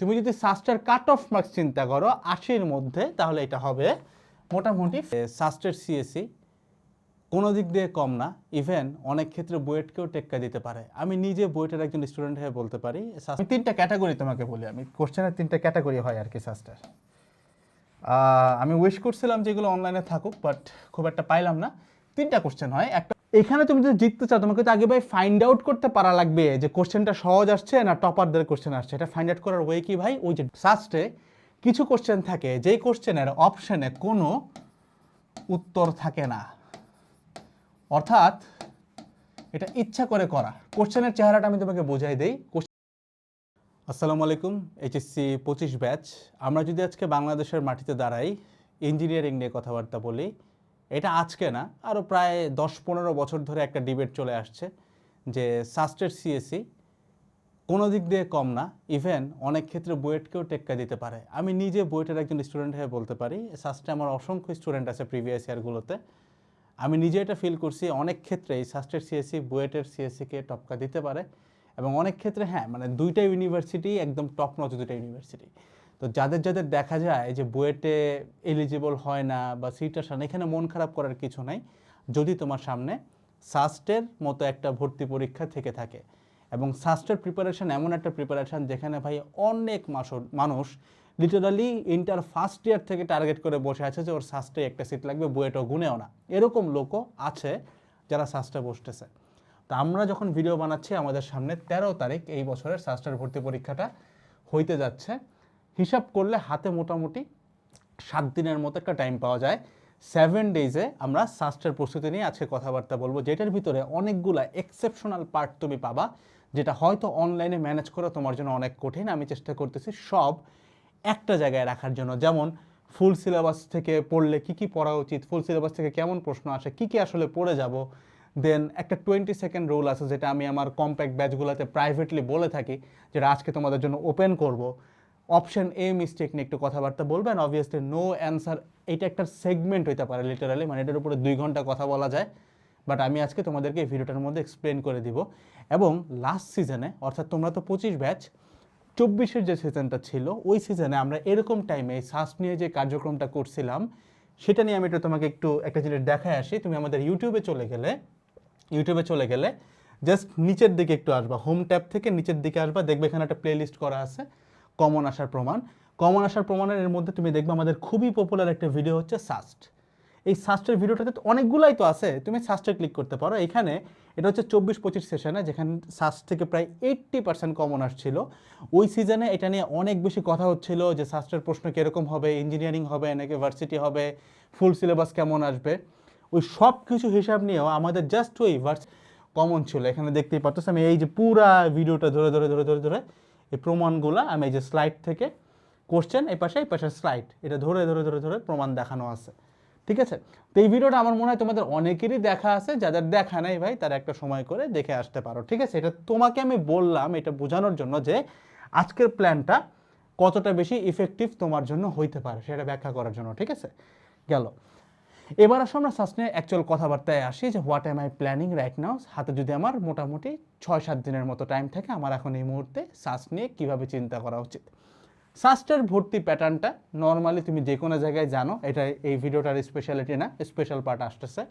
তুমি যদি সাস্টের cut off marks চিন্তা করো, আশির মধ্যে, তাহলে এটা হবে মোটামুটি সাস্টের সিএসসি কোনো দিক দিয়ে কম না। ইভেন অনেক ক্ষেত্রে বুয়েটকেও টেক্কা দিতে পারে। আমি নিজে বুয়েটের একজন স্টুডেন্ট হয়ে বলতে পারি আমি তিনটা ক্যাটাগরি তোমাকে বলি, আমি কোশ্চেনের তিনটা ক্যাটাগরি হয় আর কি সাস্টার। আমি উইশ করছিলাম যেগুলো অনলাইনে থাকুক বাট খুব একটা পাইলাম না। তিনটা কোশ্চেন হয়। একটা এখানে তুমি যদি জিততে চাও, তোমাকে তো আগে ভাই ফাইন্ড আউট করতে পারা লাগবে যে কোশ্চেনটা সহজ আসছে না টপারদের কোশ্চেন আসছে। এটা ফাইন্ড আউট করার ওয়ে কি ভাই? ওই যে সাস্টে কিছু কোশ্চেন থাকে, যেই কোশ্চেনের অপশনে কোনো উত্তর থাকে না। অর্থাৎ এটা ইচ্ছা করে করা। কোশ্চেনের চেহারাটা আমি তোমাকে বোঝাই দেই। আসসালামু আলাইকুম এইচএসসি পঁচিশ ব্যাচ আমরা যদি আজকে বাংলাদেশের মাটিতে দাঁড়াই ইঞ্জিনিয়ারিং নিয়ে কথাবার্তা বলি এটা আজকে না আরও প্রায় দশ পনেরো বছর ধরে একটা ডিবেট চলে আসছে যে সাস্টের সিএসসি কোনো দিক দিয়ে কম না ইভেন অনেক ক্ষেত্রে বুয়েটকেও টেক্কা দিতে পারে। আমি নিজে বুয়েটের একজন স্টুডেন্ট হয়ে বলতে পারি, সাস্টে আমার অসংখ্য স্টুডেন্ট আছে প্রিভিয়াস ইয়ারগুলোতে আমি নিজে এটা ফিল করছি, অনেক ক্ষেত্রে এই সাস্টের সিএসসি বুয়েটের সিএসসিকে টপকা দিতে পারে এবং অনেক ক্ষেত্রে হ্যাঁ মানে দুইটা ইউনিভার্সিটি একদম টপ নচ দুইটা ইউনিভার্সিটি তো যাদের যাদের দেখা যায় যে বুয়েটে এলিজিবল হয় না বা সিট আসা এখানে মন খারাপ করার কিছু নাই। যদি তোমার সামনে সাস্টের মতো একটা ভর্তি পরীক্ষা থেকে থাকে এবং সাস্টের প্রিপারেশন এমন একটা প্রিপারেশন যেখানে ভাই অনেক মানুষ লিটারালি ইন্টার ফার্স্ট ইয়ার থেকে টার্গেট করে বসে আছে যে ওর সাস্টে একটা সিট লাগবে, বুয়েটও গুনেও না। এরকম লোকও আছে যারা সাস্টে বসতেছে। তো আমরা যখন ভিডিও বানাচ্ছি, আমাদের সামনে তেরো তারিখ এই বছরের সাস্টার ভর্তি পরীক্ষাটা হইতে যাচ্ছে। হিসাব করলে হাতে মোটামুটি সাত দিনের মতো একটা টাইম পাওয়া যায়। সেভেন ডেজে আমরা সাস্টের প্রস্তুতি নিয়ে আজকে কথাবার্তা বলব, যেটার ভিতরে অনেকগুলা এক্সেপশনাল পার্ট তুমি পাবা, যেটা হয়তো অনলাইনে ম্যানেজ করা তোমার জন্য অনেক কঠিন। আমি চেষ্টা করতেছি সব একটা জায়গায় রাখার জন্য। যেমন ফুল সিলেবাস থেকে পড়লে কি কি পড়া উচিত ফুল সিলেবাস থেকে কেমন প্রশ্ন আসে, কি কি আসলে পড়ে যাব। দেন একটা টোয়েন্টি সেকেন্ড রুল আছে, যেটা আমি আমার কম্প্যাক্ট ব্যাচগুলোতে প্রাইভেটলি বলে থাকি, যেটা আজকে তোমাদের জন্য ওপেন করব। অপশন এ মিস্টেক নিয়ে একটু কথাবার্তা বলবেন। অবভিয়াসলি নো অ্যান্সার এটা একটা সেগমেন্ট হইতে পারে লিটারালি মানে এটার উপরে দুই ঘণ্টা কথা বলা যায়। বাট আমি আজকে তোমাদেরকে এই ভিডিওটার মধ্যে এক্সপ্লেন করে দিব। এবং লাস্ট সিজনে অর্থাৎ তোমরা তো পঁচিশ ব্যাচ চব্বিশের যে সিজনটা ছিল, ওই সিজনে আমরা এরকম টাইমে শ্বাস নিয়ে যে কার্যক্রমটা করছিলাম, সেটা নিয়ে আমি একটু তোমাকে একটু একটা জিনিস দেখায় আসি। তুমি আমাদের ইউটিউবে চলে গেলে ইউটিউবে চলে গেলে জাস্ট নিচের দিকে একটু আসবা হোম ট্যাব থেকে নিচের দিকে আসবা, দেখবে এখানে একটা প্লেলিস্ট করা আছে। কমন আসার প্রমাণ। কমন আসার প্রমাণের এর মধ্যে তুমি দেখবে আমাদের খুবই পপুলার একটা ভিডিও হচ্ছে সাস্ট এই সাস্টের ভিডিওটাতে অনেকগুলাই তো আছে, তুমি সাস্টে ক্লিক করতে পারো। এখানে এটা হচ্ছে চব্বিশ পঁচিশ সেশনে যেখানে সাস্ট থেকে প্রায় এইট্টি পার্সেন্ট কমন আসছিল। ওই সিজনে এটা নিয়ে অনেক বেশি কথা হচ্ছিল যে সাস্টের প্রশ্ন কীরকম হবে ইঞ্জিনিয়ারিং হবে, নাকি ভার্সিটি হবে ফুল সিলেবাস কেমন আসবে। ওই সব কিছু হিসাব নিয়েও আমাদের জাস্ট ওই ভার্স কমন ছিল। এখানে দেখতেই পাচ্ছ আমি এই যে পুরা ভিডিওটা ধরে ধরে ধরে ধরে ধরে এই প্রমাণগুলো আমি এই যে স্লাইড থেকে কোশ্চেন এই পাশে এই পাশে স্লাইড এটা ধরে ধরে ধরে ধরে প্রমাণ দেখানো আছে। ঠিক আছে? তো এই ভিডিওটা আমার মনে হয় তোমাদের অনেকেরই দেখা আছে, যাদের দেখা নেই ভাই, তারা একটা সময় করে দেখে আসতে পারো। ঠিক আছে? এটা তোমাকে আমি বললাম এটা বোঝানোর জন্য যে আজকের প্ল্যানটা কতটা বেশি ইফেক্টিভ তোমার জন্য হইতে পারে, সেটা ব্যাখ্যা করার জন্য। ঠিক আছে? গেল। এবার আসো আমরা সাস নিয়ে অ্যাকচুয়াল কথাবার্তায় আসি যে what am I planning right now হাতে যদি আমার মোটামুটি ছয় সাত দিনের মতো টাইম থাকে, আমার এখন এই মুহূর্তে শ্বাস নিয়ে কীভাবে চিন্তা করা উচিত? সাস্টের ভর্তি প্যাটার্নটা নর্মালি তুমি যে কোনো জায়গায় জানো, এটা এই ভিডিওটার স্পেশালিটি না স্পেশাল পার্ট আসতেছে।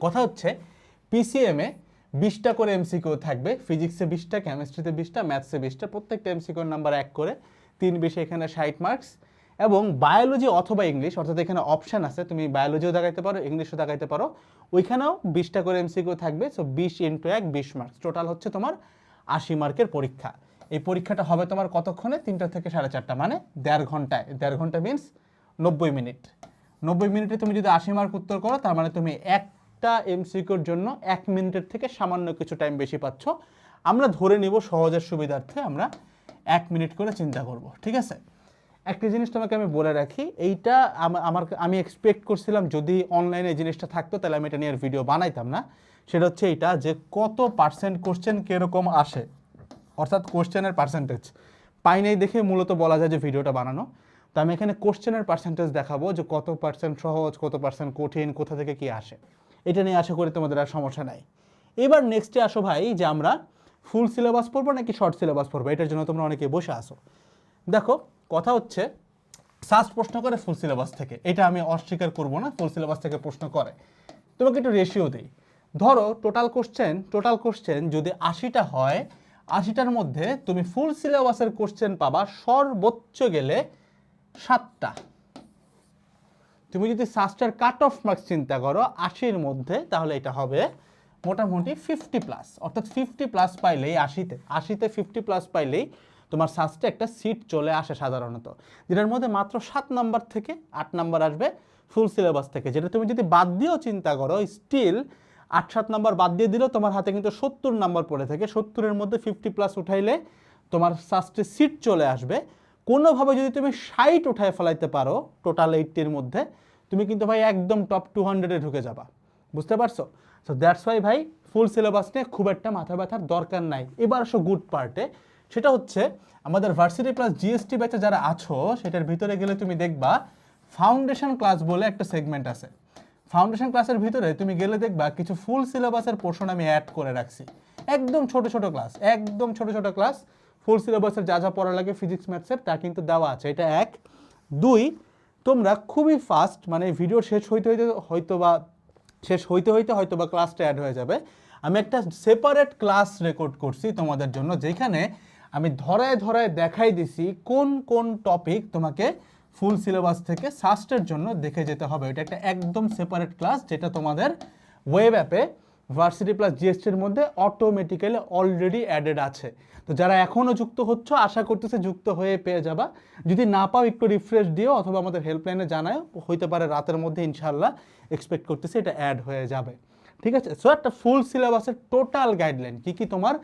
কথা হচ্ছে পিসিএমে বিশটা করে এমসিকিউ থাকবে ফিজিক্সে বিশটা কেমিস্ট্রিতে বিশটা ম্যাথসে বিশটা, প্রত্যেকটা এমসিকিউর নাম্বার এক করে, তিন বিশে এখানে ষাট মার্কস এবং বায়োলজি অথবা ইংলিশ অর্থাৎ এখানে অপশান আছে, তুমি বায়োলজিও দেখাইতে পারো ইংলিশও দেখাইতে পারো, ওইখানেও বিশটা করে এমসিকিউ থাকবে সো বিশ ইন্টু এক, বিশ মার্কস টোটাল হচ্ছে তোমার আশি মার্কের পরীক্ষা। এই পরীক্ষাটা হবে তোমার কতক্ষণে? তিনটা থেকে সাড়ে চারটা মানে দেড় ঘন্টায়। দেড় ঘণ্টা মিনস নব্বই মিনিট। নব্বই মিনিটে তুমি যদি আশি মার্ক উত্তর করো, তার মানে তুমি একটা এমসিকিউর জন্য এক মিনিটের থেকে সামান্য কিছু টাইম বেশি পাচ্ছ। আমরা ধরে নিব সহজের সুবিধার্থে আমরা এক মিনিট করে চিন্তা করব, ঠিক আছে? একটা জিনিস তোমাকে আমি বলে রাখি, এইটা আমার আমি এক্সপেক্ট করছিলাম যদি অনলাইনে জিনিসটা থাকতো তাহলে আমি এটা নিয়ে আর ভিডিও বানাইতাম না। সেটা হচ্ছে এইটা যে কত পার্সেন্ট কোশ্চেন কীরকম আসে। অর্থাৎ কোশ্চেনের পার্সেন্টেজ পাই নাই দেখে মূলত বলা যায় যে ভিডিওটা বানানো। তো আমি এখানে কোশ্চেনের পার্সেন্টেজ দেখাবো যে কত পার্সেন্ট সহজ, কত পার্সেন্ট কঠিন, কোথা থেকে কি আসে। এটা নিয়ে আশা করি তোমাদের আর সমস্যা নাই। এবার নেক্সটে আসো ভাই যে আমরা ফুল সিলেবাস পড়ব নাকি শর্ট সিলেবাস পড়ব? এটার জন্য তোমরা অনেকে বসে আসো দেখো কথা হচ্ছে সাস্ট প্রশ্ন করে ফুল সিলেবাস থেকে। এটা আমি অস্বীকার করব না ফুল সিলেবাস থেকে প্রশ্ন করে। তোমাকে একটু রেশিও দিই। ধরো টোটাল কোশ্চেন টোটাল কোশ্চেন যদি আশিটা হয়, আশিটার মধ্যে তুমি ফুল সিলেবাসের কোশ্চেন পাবা সর্বোচ্চ গেলে সাতটা। তুমি যদি সাস্টার কাট অফ মার্কস চিন্তা করো, আশির মধ্যে, তাহলে এটা হবে মোটামুটি ফিফটি প্লাস অর্থাৎ ফিফটি প্লাস পাইলেই আশিতে আশিতে ফিফটি প্লাস পাইলেই তোমার সাস্টে একটা সিট চলে আসে সাধারণত, যেটার মধ্যে মাত্র সাত নাম্বার থেকে আট নাম্বার আসবে ফুল সিলেবাস থেকে, যেটা তুমি যদি বাদ দিয়েও চিন্তা করো স্টিল আট সাত নাম্বার বাদ দিয়ে দিলেও তোমার হাতে কিন্তু সত্তর নাম্বার পড়ে থাকে। সত্তরের মধ্যে ফিফটি প্লাস উঠাইলে তোমার সাস্টে সিট চলে আসবে। কোনোভাবে যদি তুমি ষাট উঠায় ফেলাইতে পারো টোটাল এইটটির মধ্যে, তুমি কিন্তু ভাই একদম টপ টু হান্ড্রেডে ঢুকে যাবা। বুঝতে পারছ? সো দ্যাটস ওয়াই ভাই ফুল সিলেবাস নিয়ে খুব একটা মাথা ব্যথার দরকার নাই। এবার আসো গুড পার্টে সেটা হচ্ছে আমাদের ভার্সিটি প্লাস জিএসটি ব্যাচে যারা আছো, সেটার ভিতরে গেলে তুমি দেখবা ফাউন্ডেশন ক্লাস বলে একটা সেগমেন্ট আছে। ফাউন্ডেশন ক্লাসের ভিতরে তুমি গেলে দেখবা কিছু ফুল সিলেবাসের পোর্শন আমি অ্যাড করে রাখছি। একদম ছোট ছোট ক্লাস একদম ছোট ছোট ক্লাস ফুল সিলেবাসের যা যা পড়া লাগে ফিজিক্স ম্যাথসের তা কিন্তু দেওয়া আছে। এটা এক। দুই, তোমরা খুবই ফাস্ট মানে ভিডিও শেষ হইতে হইতে হয়তো বা শেষ হইতে হইতে হয়তো বা ক্লাসটা অ্যাড হয়ে যাবে। আমি একটা সেপারেট ক্লাস রেকর্ড করছি তোমাদের জন্য, যেখানে আমি ধরায় ধরায় দেখাই দিছি কোন কোন টপিক তোমাকে ফুল সিলেবাস থেকে সাস্টের জন্য দেখে যেতে হবে। এটা একটা একদম সেপারেট ক্লাস যেটা তোমাদের ওয়েব অ্যাপে ভার্সিটি প্লাস জিএসটির মধ্যে অটোমেটিক্যালি অলরেডি অ্যাডেড আছে। তো যারা এখনও যুক্ত হচ্ছ, আশা করতেছে যুক্ত হয়ে পেয়ে যাবা। যদি না পাও, একটু রিফ্রেশ দিও অথবা আমাদের হেল্পলাইনে জানায় হইতে পারে রাতের মধ্যে ইনশাল্লাহ এক্সপেক্ট করতেছে এটা অ্যাড হয়ে যাবে। ঠিক আছে? সো একটা ফুল সিলেবাসের টোটাল গাইডলাইন কি কি তোমার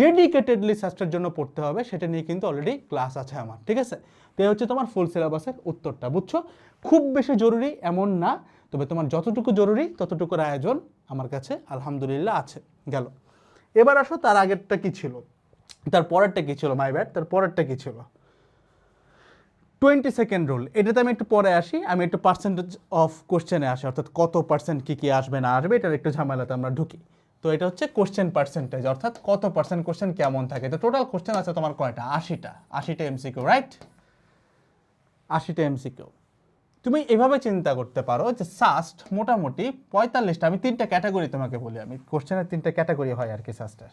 ডেডিকেটেডলি সাস্টের জন্য পড়তে হবে, সেটা নিয়ে কিন্তু অলরেডি ক্লাস আছে আমার, ঠিক আছে? তো হচ্ছে তোমার ফুল সিলেবাসের উত্তরটা, বুঝছ? খুব বেশি জরুরি এমন না, তবে তোমার যতটুকু জরুরি, ততটুকুর আয়োজন আমার কাছে আলহামদুলিল্লাহ আছে, গেল। এবার আসো, তার আগেরটা কি ছিল? তার পরেরটা কি ছিল মাই ব্যাড তার পরেরটা কি ছিল? টোয়েন্টি সেকেন্ড রুল এটাতে আমি একটু পরে আসি, আমি একটু পার্সেন্টেজ অফ কোশ্চেনে আসি, অর্থাৎ কত পার্সেন্ট কী কী আসবে, না আসবে, এটার একটু ঝামেলাতে আমরা ঢুকি। তো এটা হচ্ছে কোশ্চেন পার্সেন্টেজ অর্থাৎ কত পার্সেন্ট কোশ্চেন কেমন থাকে? তো টোটাল কোশ্চেন আছে তোমার কয়টা? আশিটা। আশিটা এমসিকিউ রাইট আশিটা এমসিকিউ তুমি এভাবে চিন্তা করতে পারো যে সাস্ট মোটামুটি পঁয়তাল্লিশটা, আমি তিনটা ক্যাটাগরি তোমাকে বলি আমি। কোশ্চেনের তিনটা ক্যাটাগরি হয় আর কি সাস্টের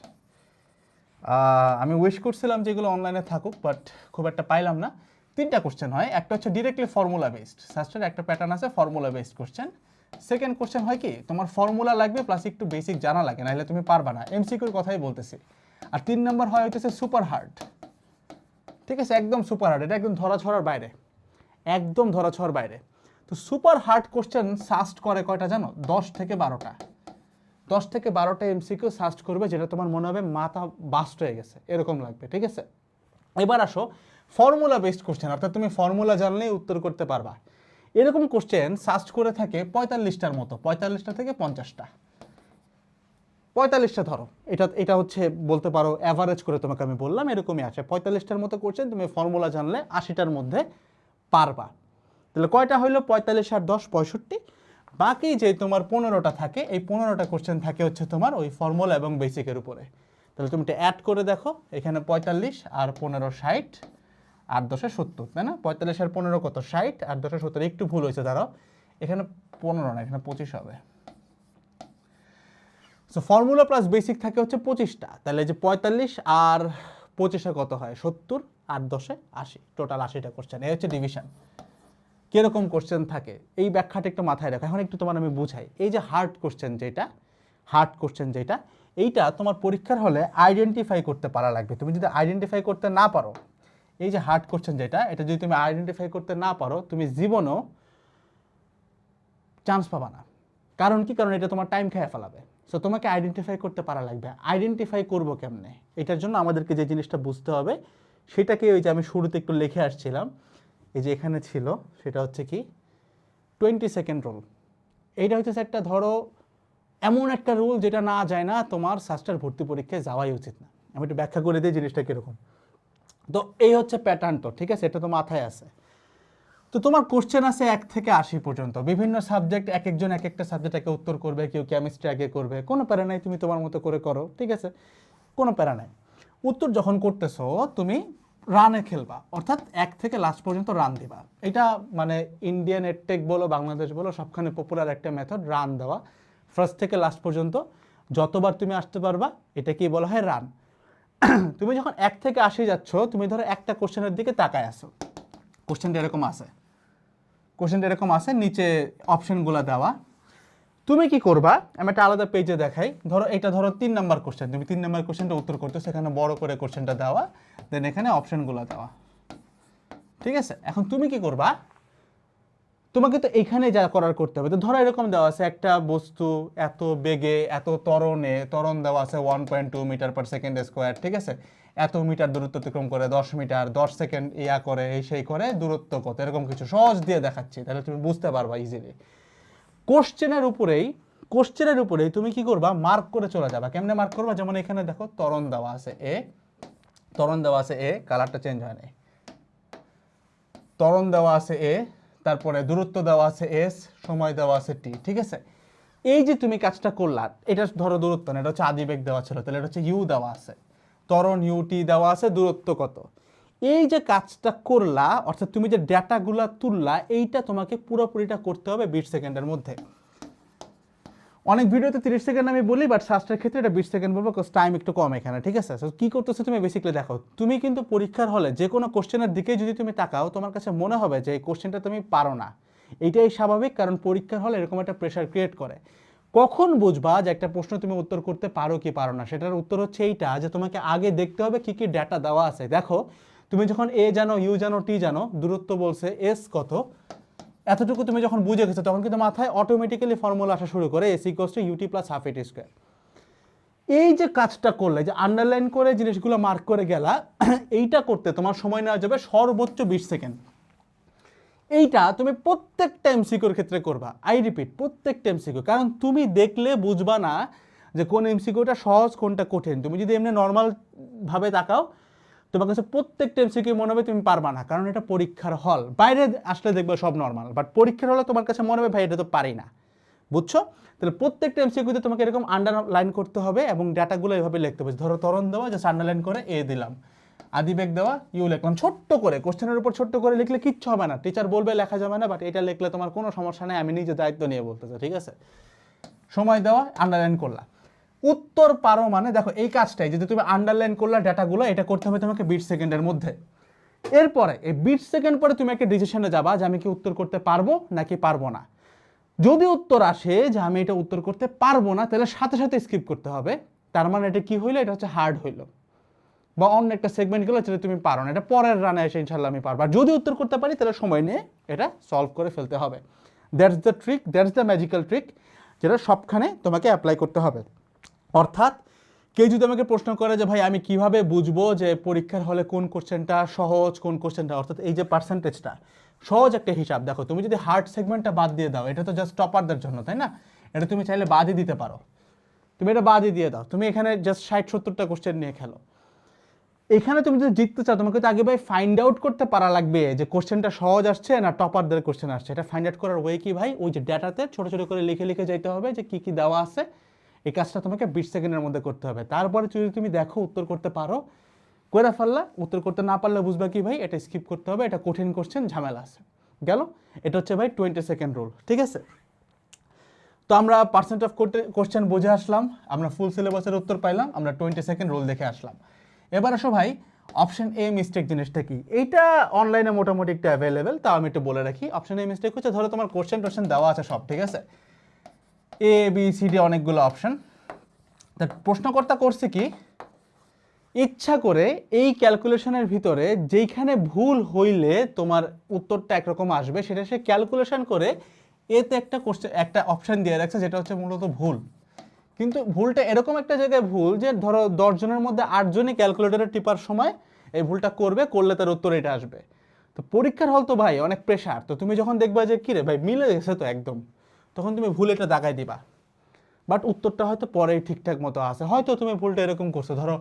আমি উইশ করছিলাম যেগুলো অনলাইনে থাকুক বাট খুব একটা পাইলাম না। তিনটা কোশ্চেন হয়। একটা হচ্ছে ডিরেক্টলি ফর্মুলা বেসড সাস্টের একটা প্যাটার্ন আছে formula based question second question হয় কি, তোমার ফর্মুলা লাগবে প্লাস একটু বেসিক জানা লাগে, নাহলে তুমি পারবা না। এমসিকিউর কথাই বলতেছি। আর তিন নম্বর হয় হইতেছে সুপার হার্ড ঠিক আছে? একদম সুপার হার্ড এটা একদম ধরাছড়ার বাইরে। একদম ধরাছোঁয়ার বাইরে। তো সুপার হার্ড কোশ্চেন সাস্ট করে কয়টা জানো? দশ থেকে বারোটা। দশ থেকে বারোটা এমসিকিউ সার্চ করবে, যেটা তোমার মনে হবে মাথা বাস্ট হয়ে গেছে। এরকম লাগবে, ঠিক আছে? এবার আসো ফর্মুলা বেসড কোশ্চেন অর্থাৎ তুমি ফর্মুলা জানলেই উত্তর করতে পারবা। এরকম কোশ্চেন সার্চ করে থাকে পঁয়তাল্লিশটার মতো, পঁয়তাল্লিশটা থেকে পঞ্চাশটা। পঁয়তাল্লিশটা ধরো, এটা এটা হচ্ছে বলতে পারো অ্যাভারেজ করে তোমাকে আমি বললাম, এরকমই আছে। পঁয়তাল্লিশটার মতো কোশ্চেন তুমি ফর্মুলা জানলে আশিটার মধ্যে পারবা। তাহলে কয়টা হইল? পঁয়তাল্লিশ আর দশ, পঁয়ষট্টি। বাকি যে তোমার পনেরোটা থাকে, এই পনেরোটা কোশ্চেন থাকে হচ্ছে তোমার ওই ফর্মুলা এবং বেসিকের উপরে। তাহলে তুমি এটা অ্যাড করে দেখো, এখানে পঁয়তাল্লিশ আর পনেরো ষাট। আর দশে সত্তর, তাই না? পঁয়তাল্লিশ আর পনেরো কত? ষাট, আট দশে সত্তর। একটু ভুল হয়েছে, দাঁড়াও। এখানে পনেরো না, এখানে পঁচিশ হবে। সো ফর্মুলা প্লাস বেসিক থাকে হচ্ছে পঁচিশটা। তাহলে যে পঁয়তাল্লিশ আর পঁচিশে কত হয়? সত্তর, আট দশে আশি। টোটাল আশিটা কোশ্চেন এই হচ্ছে ডিভিশন কীরকম কোশ্চেন থাকে? এই ব্যাখ্যাটা একটু মাথায় রাখো। এখন একটু তোমার আমি বুঝাই। এই যে হার্ড কোশ্চেন যেটা হার্ড কোশ্চেন যেটা, এইটা তোমার পরীক্ষার হলে আইডেন্টিফাই করতে পারা লাগবে। তুমি যদি আইডেন্টিফাই করতে না পারো এই যে হার্ড কোশ্চেন যেটা, এটা যদি তুমি আইডেন্টিফাই করতে না পারো, তুমি জীবনও চান্স পাবা না। কারণ কি? কারণ এটা তোমার টাইম খেয়ে ফেলাবে। সো তোমাকে আইডেন্টিফাই করতে পারা লাগবে। আইডেন্টিফাই করব কেমনে? এটার জন্য আমাদেরকে যে জিনিসটা বুঝতে হবে, সেটাকে ওই যে আমি শুরুতে একটু লিখে আসছিলাম। এই যে এখানে ছিল, সেটা হচ্ছে কি? টোয়েন্টি সেকেন্ড রুল এইটা হচ্ছে একটা ধরো, এমন একটা রুল যেটা না যায় না, তোমার সাস্টার ভর্তি পরীক্ষায় যাওয়াই উচিত না। আমি একটু ব্যাখ্যা করে দিই জিনিসটা কীরকম। তো এই হচ্ছে প্যাটার্ন তো, ঠিক আছে? এটা তো মাথায় আছে। তো তোমার কোশ্চেন আছে এক থেকে আশি পর্যন্ত। বিভিন্ন সাবজেক্ট এক একজন এক একটা সাবজেক্ট একে উত্তর করবে, কেউ কেমিস্ট্রি আগে করবে। কোনো প্যারা নাই, তুমি তোমার মতো করে করো, ঠিক আছে? কোনো প্যারা নাই। উত্তর যখন করতেছো, তুমি রানে খেলবা। অর্থাৎ এক থেকে লাস্ট পর্যন্ত রান দিবা। এটা মানে ইন্ডিয়ান এডটেক বলো বাংলাদেশ বলো, সবখানে পপুলার একটা মেথড রান দেওয়া। ফার্স্ট থেকে লাস্ট পর্যন্ত যতবার তুমি আসতে পারবা এটা কি বলা হয় রান তুমি যখন এক থেকে আশি যাচ্ছ, তুমি ধরো একটা কোশ্চেনের দিকে তাকায় আসো কোশ্চেনটা এরকম আছে। কোশ্চেনটা এরকম আছে, নিচে অপশনগুলো দেওয়া। তুমি কি করবা? আমি একটা আলাদা পেজে দেখাই। ধরো এটা ধরো তিন নাম্বার কোশ্চেন। তুমি তিন নাম্বার কোশ্চেনটা উত্তর করতে সেখানে বড় করে কোশ্চেনটা দেওয়া। দেন এখানে অপশনগুলো দেওয়া। ঠিক আছে? এখন তুমি কি করবা? তোমাকে তো এখানে যা করার করতে হবে। তো ধরো এরকম দেওয়া আছে, একটা বস্তু এত বেগে, এত ত্বরণে ত্বরণ দেওয়া আছে one point two metre per second square ঠিক আছে? এত মিটার দূরত্ব অতিক্রম করে দশ মিটার দশ সেকেন্ড ইয়া করে, এই সেই করে, দূরত্ব কত? এরকম কিছু সহজ দিয়ে দেখাচ্ছি, তাহলে তুমি বুঝতে পারবা ইজিলি কোশ্চেনের উপরেই কোশ্চেনের উপরেই তুমি কি করবা? মার্ক করে চলে যাবা। কেমনে মার্ক করবা? যেমন এখানে দেখো, তরণ দেওয়া আছে এ তরণ দেওয়া আছে এ কালারটা চেঞ্জ হয় নাই ত্বরণ দেওয়া আছে এ তারপরে দূরত্ব দেওয়া আছে এস সময় দেওয়া আছে টি ঠিক আছে? এই যে তুমি কাজটা করলা, এটা ধরো দূরত্ব না, এটা হচ্ছে আদিবেগ দেওয়া ছিল, তাহলে এটা হচ্ছে ইউ দেওয়া আছে। তরণ ইউ টি দেওয়া আছে, দূরত্ব কত? এই যে কাজটা করলা, অর্থাৎ তুমি যে ডেটাগুলা তুললা, এইটা তোমাকে পুরোপুরিটা করতে হবে বিশ সেকেন্ডের মধ্যে। অনেক ভিডিওতে তিরিশ সেকেন্ড আমি বলি বাট শাস্ত্রের ক্ষেত্রে এটা বিশ সেকেন্ড বলব টাইম একটু কম এখানে ঠিক আছে? So, কি করতেছো তুমি? বেসিক্যালি দেখো তুমি কিন্তু পরীক্ষার হলে যে কোনো কোশ্চেনের দিকে যদি তুমি তাকাও তোমার কাছে মনে হবে যে এই কোশ্চেনটা তুমি পারো না। এইটাই স্বাভাবিক কারণ পরীক্ষার হলে এরকম একটা প্রেশার ক্রিয়েট করে। কখন বুঝবা যে একটা প্রশ্ন তুমি উত্তর করতে পারো কি পারো না? সেটার উত্তর হচ্ছে এইটা যে তোমাকে আগে দেখতে হবে কি কি ডেটা দেওয়া আছে। দেখো তুমি যখন এ জানো ইউ জানো টি জানো দূরত্ব বলছে এস কত? এতটুকু তুমি যখন বুঝে গেছো তখন কিন্তু মাথায় অটোমেটিক্যালি ফর্মুলা আসা শুরু করে এসি cos U T plus half A T square এই যে কাজটা করলে, যে আন্ডারলাইন করে জিনিসগুলো মার্ক করে গেলা, এইটা করতে তোমার সময় নেওয়া যাবে সর্বোচ্চ বিশ সেকেন্ড। এইটা তুমি প্রত্যেকটা এমসিকিউর ক্ষেত্রে করবা। আই রিপিট প্রত্যেকটা এমসিকিউ কারণ তুমি দেখলে বুঝবা না যে কোন এমসিকিউটা সহজ, কোনটা কঠিন। তুমি যদি এমনি নর্মালভাবে তাকাও তোমার কাছে প্রত্যেকটা এমসিকিউ মনে হবে তুমি পারবা না, কারণ এটা পরীক্ষার হল। বাইরে আসলে দেখবে সব নর্মাল বাট পরীক্ষার হলে তোমার কাছে মনে হবে, ভাই, এটা তো পারি না। বুঝছ? তাহলে প্রত্যেকটা এমসিকিউতে তোমাকে এরকম আন্ডারলাইন করতে হবে এবং ডাটাগুলো এভাবে লিখতে হবে। ধরো, তরণ দেওয়া জাস্ট আন্ডারলাইন করে এ দিলাম। আদিবেগ দেওয়া, ইউ লিখলাম। ছোট্ট করে, কোশ্চেনের উপর ছোট্ট করে লিখলে কিচ্ছু হবে না। টিচার বলবে, লেখা যাবে না বাট এটা লিখলে তোমার কোনো সমস্যা নেই, আমি নিজে দায়িত্ব নিয়ে বলতেছি। ঠিক আছে? সময় দেওয়া আন্ডারলাইন করলা। উত্তর পারো মানে দেখো, এই কাজটাই, যদি তুমি আন্ডারলাইন করলা ডাটাগুলো এটা করতে হবে তোমাকে বিশ সেকেন্ডের মধ্যে। এরপরে, এই বিশ সেকেন্ড পরে তুমি একটা ডিসিশনে যাবা যে আমি কি উত্তর করতে পারব নাকি পারব না। যদি উত্তর আসে যে আমি এটা উত্তর করতে পারব না, তাহলে সাথে সাথে স্কিপ করতে হবে। তার মানে এটা কি হইল? এটা হচ্ছে হার্ড হইল। বা অন্য একটা সেগমেন্ট গেলো যেটা তুমি পারো না। এটা পরের রানে এসে ইনশাল্লাহ আমি পারব। আর যদি উত্তর করতে পারি, তাহলে সময় নিয়ে এটা সলভ করে ফেলতে হবে। That's the trick that's the magical trick যেটা সবখানে তোমাকে অ্যাপ্লাই করতে হবে। অর্থাৎ কেউ যদি আমাকে প্রশ্ন করে যে, ভাই, আমি কীভাবে বুঝব যে পরীক্ষার হলে কোন কোশ্চেনটা সহজ, কোন কোশ্চেনটা? অর্থাৎ এই যে পার্সেন্টেজটা সহজ একটা হিসাব। দেখো, তুমি যদি হার্ড সেগমেন্টটা বাদ দিয়ে দাও, এটা তো জাস্ট টপারদের জন্য, তাই না? এটা তুমি চাইলে বাদই দিতে পারো। তুমি এটা বাদই দিয়ে দাও। তুমি এখানে জাস্ট ষাট সত্তরটা কোশ্চেন নিয়ে খেলো। এখানে তুমি যদি জিততে চাও, তোমাকে তো আগে ভাই ফাইন্ড আউট করতে পারা লাগবে যে কোশ্চেনটা সহজ আসছে না টপারদের কোশ্চেন আসছে। এটা ফাইন্ড আউট করার ওয়ে কি ভাই? ওই যে ডেটাতে ছোটো ছোটো করে লিখে লিখে যাইতে হবে যে কি কি দেওয়া আছে। এই কাজটা তোমাকে বিশ সেকেন্ডের মধ্যে করতে হবে। তারপরে যদি তুমি দেখো উত্তর করতে পারো করে ফেললা, উত্তর করতে না পারলে বুঝবা কি ভাই, এটা স্কিপ করতে হবে, এটা কঠিন কোশ্চেন ঝামেলা আছে। গেল? এটা হচ্ছে ভাই টোয়েন্টি সেকেন্ড রুল ঠিক আছে? তো আমরা পার্সেন্ট অফ কোশ্চেন বুঝে আসলাম, আমরা ফুল সিলেবাসের উত্তর পাইলাম, আমরা টোয়েন্টি সেকেন্ড রোল দেখে আসলাম। এবার আসো ভাই অপশন এ মিস্টেক জিনিসটা কি? এইটা অনলাইনে মোটামুটি একটু অ্যাভেলেবেল তাও আমি একটু বলে রাখি। অপশন এ মিস্টেক হচ্ছে, ধরো তোমার কোশ্চেন টোশ্চেন দেওয়া আছে সব, ঠিক আছে? এ বি সি ডি অনেকগুলো অপশন তা প্রশ্নকর্তা করছে কি, ইচ্ছা করে এই ক্যালকুলেশনের ভিতরে যেইখানে ভুল হইলে তোমার উত্তরটা একরকম আসবে, সেটা সে ক্যালকুলেশন করে এতে একটা কোশ্চেন একটা অপশন দিয়ে রাখছে, যেটা হচ্ছে মূলত ভুল। কিন্তু ভুলটা এরকম একটা জায়গায় ভুল যে ধরো দশজনের মধ্যে আটজনই ক্যালকুলেটরে টিপার সময় এই ভুলটা করবে, করলে তার উত্তর এটা আসবে। তো পরীক্ষার হল তো ভাই, অনেক প্রেশার তো তুমি যখন দেখবা যে, কিরে ভাই, মিলে গেছে তো একদম। তখন তুমি ভুল এটা দাগাই দিবা। বাট উত্তরটা হয়তো পরেই ঠিকঠাক মতো আছে। হয়তো তুমি ভুলটা এরকম করছ। ধরো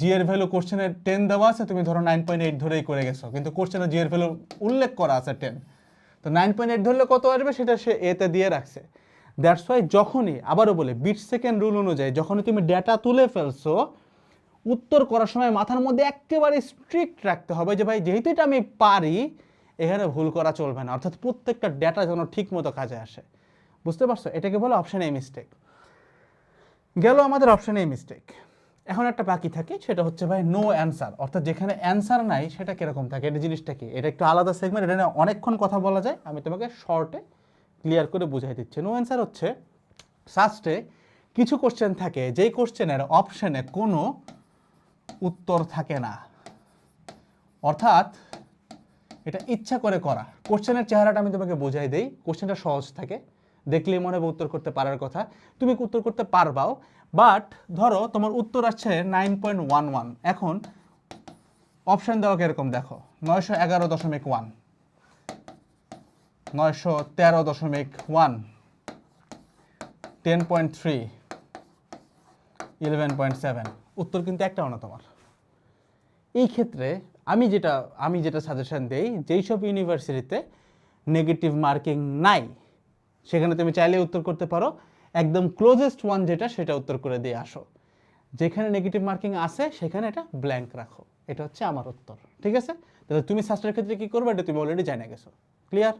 জি এর ভ্যালু কোশ্চেনের টেন দেওয়া আছে, তুমি ধরো নাইন পয়েন্ট এইট ধরেই করে গেছো। কিন্তু কোশ্চেনে জি এর ভ্যালু উল্লেখ করা আছে টেন তো নাইন পয়েন্ট এইট ধরলে কত আসবে? সেটা সে এতে দিয়ে রাখছে। দ্যাটস ওয়াই যখনই, আবারও বলে বিট সেকেন্ড রুল অনুযায়ী যখনই তুমি ডেটা তুলে ফেলছো, উত্তর করার সময় মাথার মধ্যে একেবারে স্ট্রিক্ট রাখতে হবে যে, ভাই, যেহেতু এটা আমি পারি, এখানে ভুল করা চলবে না। অর্থাৎ প্রত্যেকটা ডেটা যেন ঠিক মতো কাজে আসে। বুঝতে পারছ? এটাকে বলে অপশন এ মিস্টেক গেল আমাদের অপশন এ মিস্টেক এখন একটা বাকি থাকে, সেটা হচ্ছে ভাই নো অ্যান্সার অর্থাৎ যেখানে অ্যান্সার নাই, সেটা কীরকম থাকে? এটা জিনিসটা কি? এটা একটু আলাদা সেগমেন্ট এটা নিয়ে অনেকক্ষণ কথা বলা যায়। আমি তোমাকে শর্টে ক্লিয়ার করে বুঝাই দিচ্ছি। নো অ্যান্সার হচ্ছে সাস্টে কিছু কোশ্চেন থাকে, যেই কোশ্চেনের অপশনে কোনো উত্তর থাকে না। অর্থাৎ এটা ইচ্ছা করে করা। কোশ্চেনের চেহারাটা আমি তোমাকে বোঝাই দেই। কোশ্চেনটা সহজ থাকে। দেখলেই মনে হবে উত্তর করতে পারার কথা। তুমি উত্তর করতে পারবাও বাট ধরো তোমার উত্তর আসছে নাইন পয়েন্ট ওয়ান ওয়ান এখন অপশান দেওয়া এরকম দেখো? নয়শো এগারো দশমিক ওয়ান নয়শো তেরো দশমিক one ten point three eleven point seven উত্তর কিন্তু একটাও না তোমার। এই ক্ষেত্রে আমি যেটা আমি যেটা সাজেশন দেই যেই সব ইউনিভার্সিটিতে নেগেটিভ মার্কিং নাই সেখানে তুমি চাইলে উত্তর করতে পারো। একদম ক্লোজেস্ট ওয়ান যেটা, সেটা উত্তর করে দিয়ে আসো। যেখানে নেগেটিভ মার্কিং আছে, সেখানে এটা ব্ল্যাঙ্ক রাখো। এটা হচ্ছে আমার উত্তর, ঠিক আছে? তাহলে তুমি শাস্ত্রের ক্ষেত্রে কি করবে, এটা তুমি অলরেডি জানা গেছো। ক্লিয়ার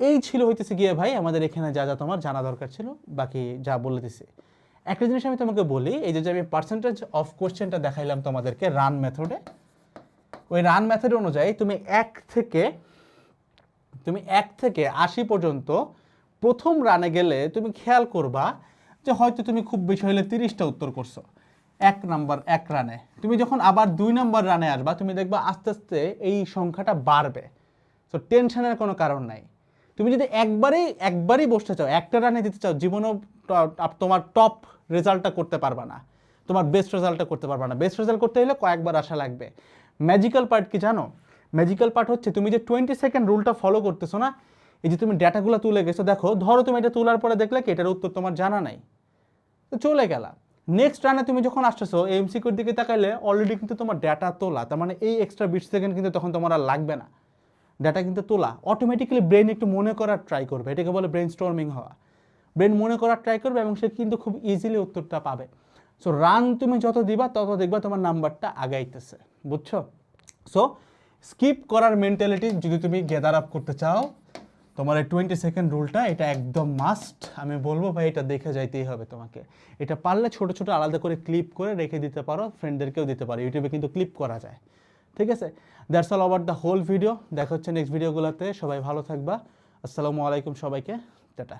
এই ছিল হইতেছে গিয়ে ভাই, আমাদের এখানে যা যা তোমার জানা দরকার ছিল, বাকি যা বলে দিছি। একটা জিনিস আমি তোমাকে বলি, এই যে আমি পার্সেন্টেজ অফ কোশ্চেনটা দেখাইলাম তোমাদেরকে রান মেথডে ওই রান মেথড অনুযায়ী তুমি এক থেকে, তুমি এক থেকে আশি পর্যন্ত প্রথম রানে গেলে তুমি খেয়াল করবা যে হয়তো তুমি খুব বেশি হলে তিরিশটা উত্তর করছ। এক নাম্বার, এক রানে। তুমি যখন আবার দুই নাম্বার রানে আসবা, তুমি দেখবা আস্তে আস্তে এই সংখ্যাটা বাড়বে। তো টেনশনের কোনো কারণ নাই। তুমি যদি একবারেই একবারই বসতে চাও, একটা রানে দিতে চাও, জীবনেও তোমার টপ রেজাল্টটা করতে পারবা না। তোমার বেস্ট রেজাল্টটা করতে পারবা না। বেস্ট রেজাল্ট করতে হলে কয়েকবার আসা লাগবে। ম্যাজিক্যাল পার্ট কি জানো? ম্যাজিক্যাল পার্ট হচ্ছে তুমি যে টোয়েন্টি সেকেন্ড রুলটা ফলো করতেছো না এই যে তুমি ডেটাগুলো তুলে গেছো, দেখো, ধরো তুমি এটা তোলার পরে দেখলে কি এটার উত্তর তোমার জানা নাই। তো চলে গেলা। নেক্সট রানে তুমি যখন আসতেছো এমসিকিউর দিকে তাকাইলে অলরেডি কিন্তু তোমার ডেটা তোলা, তার মানে এই এক্সট্রা বিশ সেকেন্ড কিন্তু তখন তোমার আর লাগবে না। ডাটা কিন্তু তোলা। অটোমেটিক্যালি ব্রেন একটু মনে করার ট্রাই করবে। এটাকে বলে ব্রেন স্টর্মিং হওয়া। ব্রেন মনে করার ট্রাই করবে এবং সে কিন্তু খুব ইজিলি উত্তরটা পাবে। সো রান তুমি যত দিবা, তত দেখবা তোমার নাম্বারটা আগাইতেছে। বুঝছ? সো স্কিপ করার মেন্টালিটি যদি তুমি গেদার আপ করতে চাও তোমার এই টোয়েন্টি সেকেন্ড রুলটা এটা একদম মাস্ট আমি বলব ভাই, এটা দেখে যাইতেই হবে তোমাকে। এটা পারলে ছোট ছোট আলাদা করে ক্লিপ করে রেখে দিতে পারো ফ্রেন্ডদেরকেও দিতে পারো ইউটিউবে কিন্তু ক্লিপ করা যায়। ঠিক আছে? That's all over the whole video দেখা হচ্ছে নেক্সট ভিডিওগুলোতে সবাই ভালো থাকবা। আসসালামু আলাইকুম সবাইকে। টাটা।